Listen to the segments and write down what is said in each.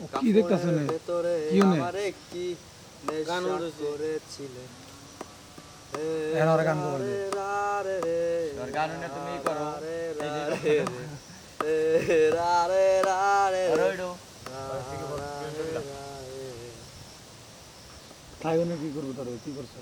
কি দেখতাছেন? কি গান করেছিলে? এ গান করবে। রে রা রে। রে, তোর গান উনে তুমি করো। রা রে রা রে। রে, এ রা রে। রা রে আর রে, ওইডো রা রে রা রে। রে। তাই জন্য কি করব তার কি করছ?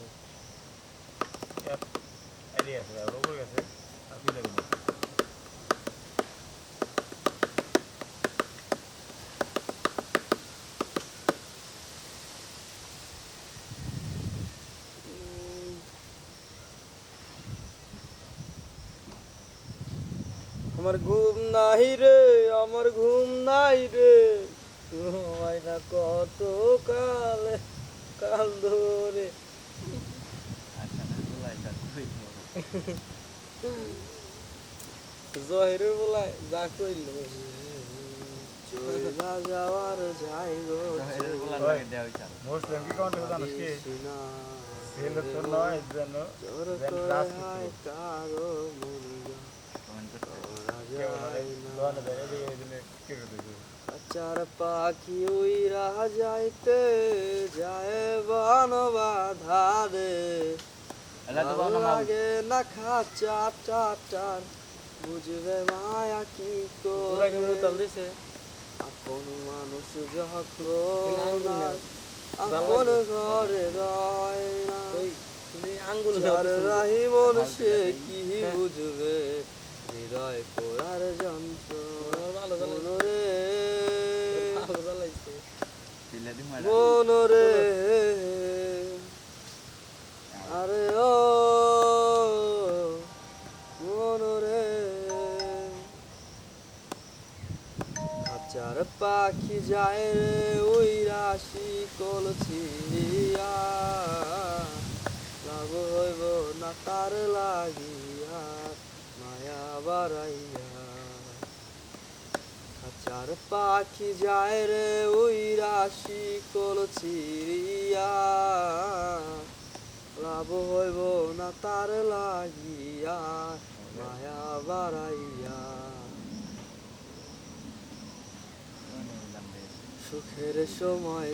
আমার ঘুম নাই রে আমার ঘুম নাই রে। ঘুমাই না কত কালে কাল ধরে। জহির বলাই যা কইল। যাওয়ার যাই গো এর বলা লাগে দেওয়া হইছে মুসলিম কি কোন জানিস কি? ছেলে তো নয় যেন জোর চার পাখি উইরা যাইতে যায় বন বাধারে এলা তো ভালো বাবা মাউ লাগে না খাচা টাটার বুঝবে মায়া কি করে আপন মানুষ যখন আপন ঘরে রয় না আঙ্গুল রাহি মন সে কি। বুঝবে দি মারা মনরে আরে ও মনরে খাঁচার পাখি যায় রে, ওই রাশি কলছিয়া লাভ হইব না তার লাগিয়া, মায়া বাড়াইয়া। খাঁচার পাখি যায় রে ওই রাশি চিরিয়া লাভ হইব না তার লাগিয়া, মায়া বাড়াইয়া। সুখের সময়